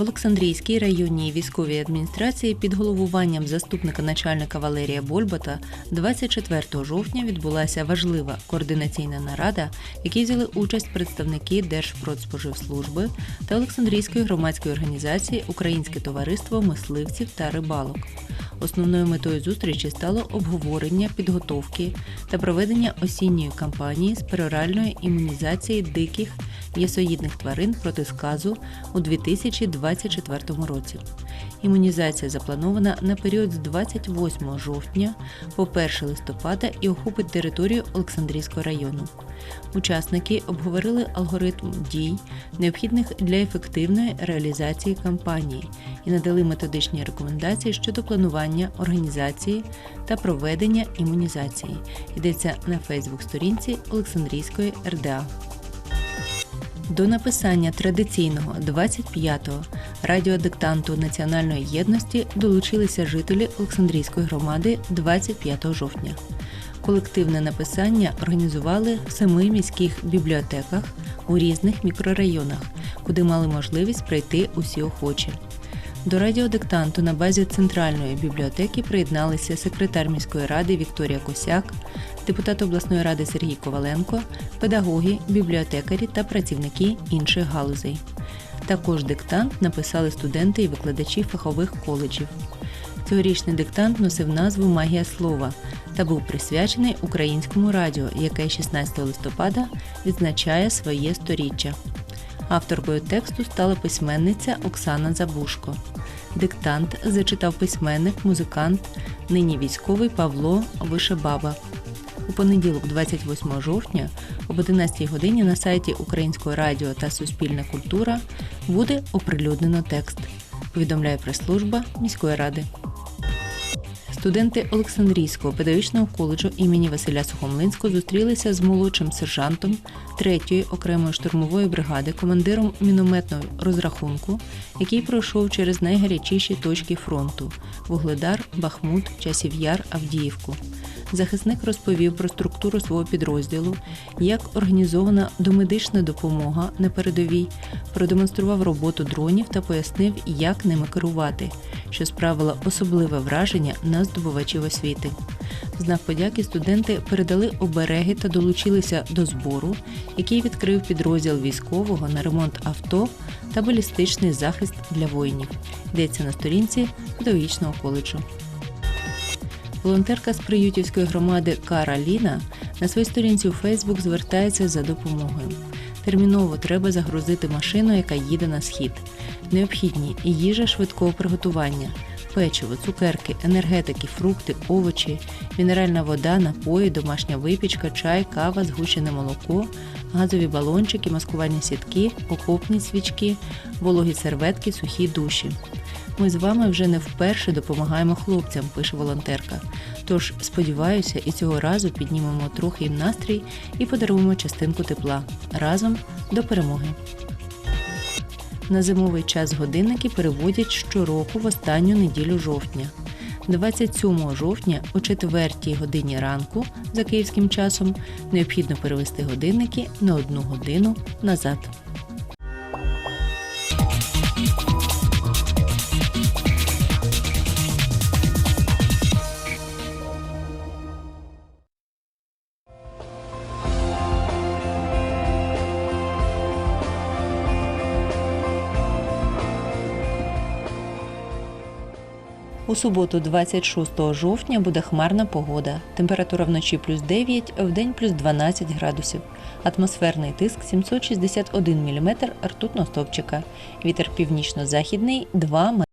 Олександрійській районній військовій адміністрації під головуванням заступника начальника Валерія Больбата 24 жовтня відбулася важлива координаційна нарада, в якій взяли участь представники Держпродспоживслужби та Олександрійської громадської організації Українське товариство мисливців та рибалок. Основною метою зустрічі стало обговорення підготовки та проведення осінньої кампанії з пероральної імунізації диких м'ясоїдних тварин проти сказу у 2024 році. Імунізація запланована на період з 28 жовтня по 1 листопада і охопить територію Олександрійського району. Учасники обговорили алгоритм дій, необхідних для ефективної реалізації кампанії, і надали методичні рекомендації щодо планування організації та проведення імунізації. Йдеться на Фейсбук-сторінці Олександрійської РДА. До написання традиційного 25-го радіодиктанту національної єдності долучилися жителі Олександрійської громади 25 жовтня. Колективне написання організували в семи міських бібліотеках у різних мікрорайонах, куди мали можливість прийти усі охочі. До радіодиктанту на базі центральної бібліотеки приєдналися секретар міської ради Вікторія Косяк, депутат обласної ради Сергій Коваленко, педагоги, бібліотекарі та працівники інших галузей. Також диктант написали студенти і викладачі фахових коледжів. Цьогорічний диктант носив назву Магія слова та був присвячений українському радіо, яке 16 листопада відзначає своє сторіччя. Авторкою тексту стала письменниця Оксана Забушко. Диктант зачитав письменник, музикант, нині військовий Павло Вишебаба. У понеділок, 28 жовтня, об 11 годині на сайті Українського радіо та Суспільна культура буде оприлюднено текст. Повідомляє прес-служба міської ради. Студенти Олександрійського педагогічного коледжу імені Василя Сухомлинського зустрілися з молодшим сержантом 3-ї окремої штурмової бригади, командиром мінометного розрахунку, який пройшов через найгарячіші точки фронту Вугледар, Бахмут, Часів Яр, Авдіївку. Захисник розповів про структуру свого підрозділу, як організована домедична допомога на передовій, продемонстрував роботу дронів та пояснив, як ними керувати, що справило особливе враження на здобувачів освіти. В знак подяки студенти передали обереги та долучилися до збору, який відкрив підрозділ військового на ремонт авто та балістичний захист для воїнів. Йдеться на сторінці педагогічного коледжу. Волонтерка з Приютівської громади Кара Ліна на своїй сторінці у Фейсбук звертається за допомогою. Терміново треба загрузити машину, яка їде на схід. Необхідні і їжа швидкого приготування, печиво, цукерки, енергетики, фрукти, овочі, мінеральна вода, напої, домашня випічка, чай, кава, згущене молоко, газові балончики, маскувальні сітки, окопні свічки, вологі серветки, сухі душі. Ми з вами вже не вперше допомагаємо хлопцям, пише волонтерка. Тож сподіваюся, і цього разу піднімемо трохи їм настрій і подаруємо частинку тепла разом до перемоги. На зимовий час годинники переводять щороку в останню неділю жовтня. 27 жовтня о 4 годині ранку за київським часом необхідно перевести годинники на одну годину назад. У суботу, 26 жовтня, буде хмарна погода. Температура вночі плюс 9, вдень плюс 12 градусів. Атмосферний тиск 761 мм ртутного стовпчика. Вітер північно-західний 2 метри.